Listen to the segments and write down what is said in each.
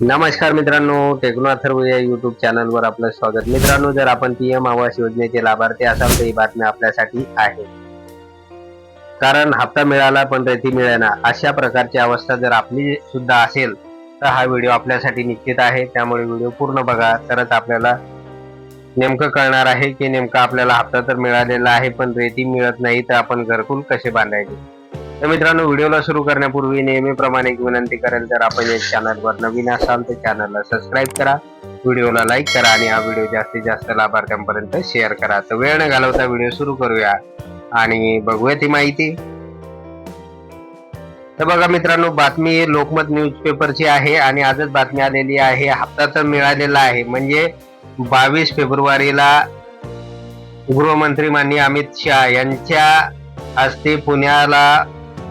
नमस्कार मित्रांनो टेक्नो अथर्व या युट्यूब चॅनलवर आपलं स्वागत. मित्रांनो जर आपण पी एम आवास योजनेचे लाभार्थी असाल तर ही बातमी आपल्यासाठी आहे. कारण हप्ता मिळाला पण रेती मिळेना अशा प्रकारची अवस्था जर आपली सुद्धा असेल तर हा व्हिडिओ आपल्यासाठी निश्चित आहे. त्यामुळे व्हिडिओ पूर्ण बघा. तरच आपल्याला नेमकं कळणार आहे की नेमका आपल्याला हप्ता तर मिळालेला आहे पण रेती मिळत नाही तर आपण घरकुल कसे बांधायचे? तर मित्रांनो व्हिडिओला सुरू करण्यापूर्वी नेहमीप्रमाणे एक विनंती करेल तर आपण या चॅनलवर नवीन असाल तर चॅनलला सबस्क्राईब करा व्हिडिओला लाईक करा आणि हा व्हिडिओ जास्तीत जास्त लाभार्थ्यांपर्यंत शेअर करा. तर वेळ न घालवता व्हिडिओ सुरू करूया आणि बघूया ती माहिती. तर बघा मित्रांनो बातमी लोकमत न्यूजपेपरची आहे आणि आजच बातमी आलेली आहे हप्ता तर मिळालेला आहे. म्हणजे बावीस फेब्रुवारीला गृहमंत्री माननीय अमित शहा यांच्या हस्ते पुण्याला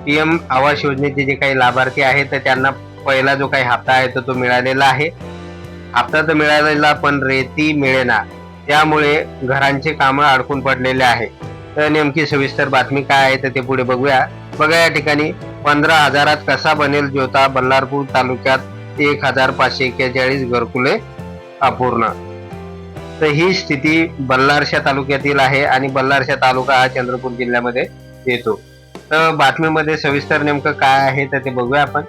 पीएम आवास योजनेचे जे काही लाभार्थी आहेत तर त्यांना पहिला जो काही हप्ता आहे तो तो मिळालेला आहे. हप्ता तर मिळालेला पण रेती मिळेना त्यामुळे घरांचे कामं अडकून पडलेले आहे. तर नेमकी सविस्तर बातमी काय आहे तर ते पुढे बघूया. बघा या ठिकाणी पंधरा हजारात कसा बनेल ज्योता बल्लारपूर तालुक्यात एक हजार पाचशे एक्केचाळीस घरकुले अपूर्ण. तर ही स्थिती बल्लारशा तालुक्यातील आहे आणि बल्लारशा तालुका हा चंद्रपूर जिल्ह्यामध्ये येतो. तर बातमीमध्ये सविस्तर नेमकं काय आहे तर ते बघूया आपण.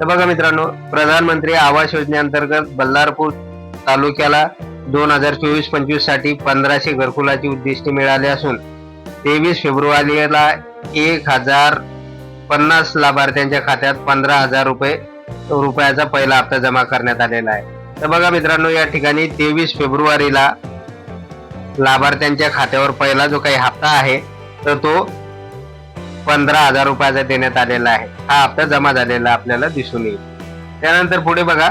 तर बघा मित्रांनो प्रधानमंत्री आवास योजनेअंतर्गत बल्लारपूर तालुक्याला दोन हजार चोवीस पंचवीससाठी पंधराशे घरकुलाची उद्दिष्टे मिळाली असून तेवीस फेब्रुवारीला एक हजार पन्नास लाभार्थ्यांच्या खात्यात पंधरा हजार रुपये रुपयाचा पहिला हप्ता जमा करण्यात आलेला आहे. तर बघा मित्रांनो या ठिकाणी तेवीस फेब्रुवारीला लाभार्थ्यांच्या खात्यावर पहिला जो काही हप्ता आहे तर तो पंधरा हजार रुपयाचा देण्यात आलेला आहे. हा हप्ता जमा झालेला आपल्याला दिसून येईल. त्यानंतर पुढे बघा.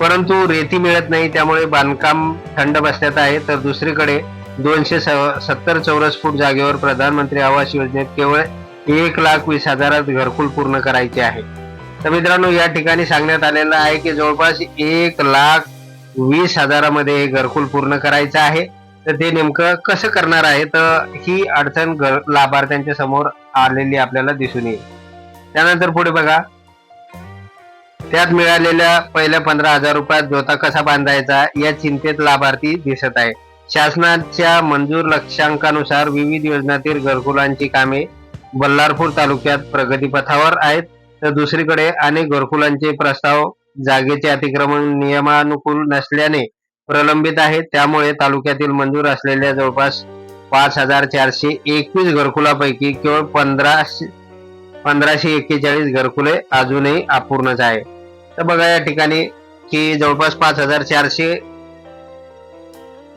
परंतु रेती मिळत नाही त्यामुळे बांधकाम थंड बसण्यात आहे. तर दुसरीकडे दोनशे सत्तर चौरस फूट जागेवर प्रधानमंत्री आवास योजनेत केवळ एक लाख वीस हजारात घरकुल पूर्ण करायचे आहे. तर मित्रांनो या ठिकाणी सांगण्यात आलेलं आहे की जवळपास एक लाख वीस हजारामध्ये हे घरकुल पूर्ण करायचं आहे. तर ते नेमकं कसं करणार आहे? तर ही अडचण लाभार्थ्यांच्या समोर आलेली आपल्याला दिसून येईल. त्यानंतर पुढे बघा. त्यात मिळालेल्या पहिल्या पंधरा हजार रुपयात जोता कसा बांधायचा या चिंतेत लाभार्थी दिसत आहे शासनाच्या मंजूर लक्ष्यांकानुसार विविध योजनातील घरकुलांची कामे बल्लारपूर तालुक्यात प्रगतीपथावर आहेत. तर दुसरीकडे अनेक घरकुलांचे प्रस्ताव जागेचे अतिक्रमण नियमानुकूल नसल्याने प्रलंबित आहे. त्यामुळे तालुक्यातील मंजूर असलेल्या जवळपास पाच हजार चारशे एकवीस घरकुलापैकी केवळ पंधराशे पंधराशे एक्केचाळीस घरकुले अजूनही अपूर्णच आहे. तर बघा या ठिकाणी की जवळपास पाच हजार चारशे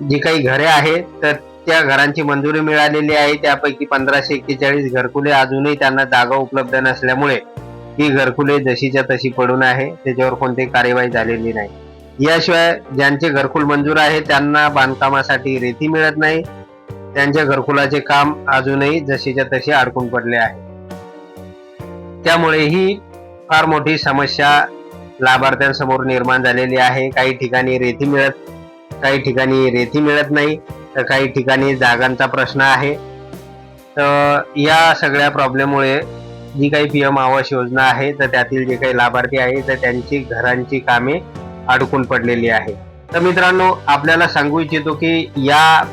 जी काही घरे आहेत तर त्या घरांची मंजुरी मिळालेली आहे. त्यापैकी पंधराशे एक्केचाळीस घरकुले अजूनही त्यांना जागा उपलब्ध नसल्यामुळे ही घरकुले जशीच्या तशी पडून आहे त्याच्यावर कोणती कार्यवाही झालेली नाही. याशिवाय ज्यांचे घरकुल मंजूर आहे त्यांना बांधकामासाठी रेती मिळत नाही. त्यांच्या घरकुलाचे काम अजूनही जशीच्या तशी अडकून पडले आहे. त्यामुळे ही फार मोठी समस्या लाभार्थ्यांसमोर निर्माण झालेली आहे. काही ठिकाणी रेती मिळत काही ठिकाणी रेती मिळत नाही तर काही ठिकाणी जागांचा प्रश्न आहे. तर या सगळ्या प्रॉब्लेममुळे जी काही पी एम आवास योजना आहे तर त्यातील जे काही लाभार्थी आहे तर त्यांची घरांची कामे अडकून पडलेली आहे. तर मित्रांनो आपल्याला सांगू इच्छितो की या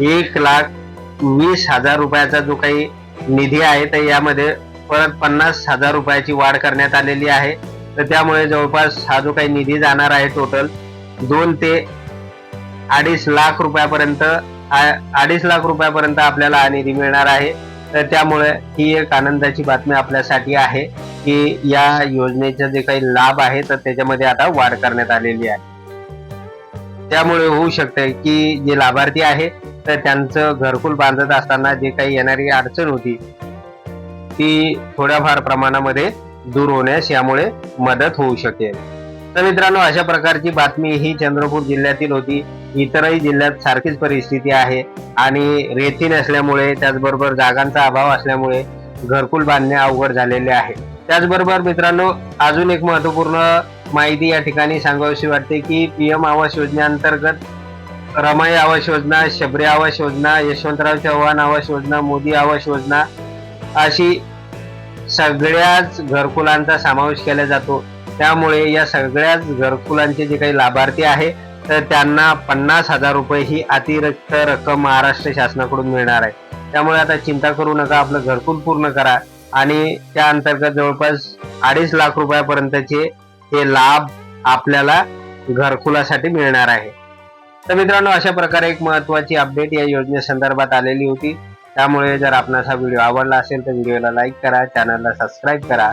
एक लाख वीस हजार रुपयाचा जो काही निधी आहे तर यामध्ये परत पन्नास हजार रुपयाची वाढ करण्यात आलेली आहे. तर त्यामुळे जवळपास हा जो काही निधी जाणार आहे टोटल दोन ते अडीच लाख रुपयापर्यंत अडीच लाख रुपयापर्यंत आपल्याला हा निधी मिळणार आहे. तर त्यामुळे ही एक आनंदाची बातमी आपल्यासाठी आहे की या योजनेचे जे काही लाभ आहे तर त्याच्यामध्ये आता वाढ करण्यात आलेली आहे. त्यामुळे होऊ शकते की जे लाभार्थी आहे तर त्यांचं घरकुल बांधत असताना जे काही येणारी अडचण होती ती थोड्याफार प्रमाणामध्ये दूर होण्यास यामुळे मदत होऊ शकेल. तर मित्रांनो अशा प्रकारची बातमी ही चंद्रपूर जिल्ह्यातील होती. इतरही जिल्ह्यात सारखीच परिस्थिती आहे आणि रेती नसल्यामुळे त्याचबरोबर जागांचा अभाव असल्यामुळे घरकुल बांधणे अवघड झालेले आहे. त्याचबरोबर मित्रांनो अजून एक महत्त्वपूर्ण माहिती या ठिकाणी सांगावीशी वाटते की पीएम आवास योजनेअंतर्गत रमाई आवास योजना शबरी आवास योजना यशवंतराव चव्हाण आवास योजना मोदी आवास योजना अशी सगळ्याच घरकुलांचा समावेश केला जातो. त्यामुळे या सगळ्याच घरकुलांचे जे काही लाभार्थी आहे तर त्यांना पन्नास हजार रुपये ही अतिरिक्त रक्कम महाराष्ट्र शासनाकडून मिळणार आहे. त्यामुळे आता चिंता करू नका आपलं घरकुल पूर्ण करा. आणि त्या अंतर्गत जवळपास अडीच लाख रुपयापर्यंतचे हे लाभ आपल्याला घरकुलासाठी मिळणार आहे. तर मित्रांनो अशा प्रकारे एक महत्वाची अपडेट या योजनेसंदर्भात आलेली होती. त्यामुळे जर आपणास हा व्हिडिओ आवडला असेल तर व्हिडिओला लाईक करा चॅनलला सबस्क्राईब करा.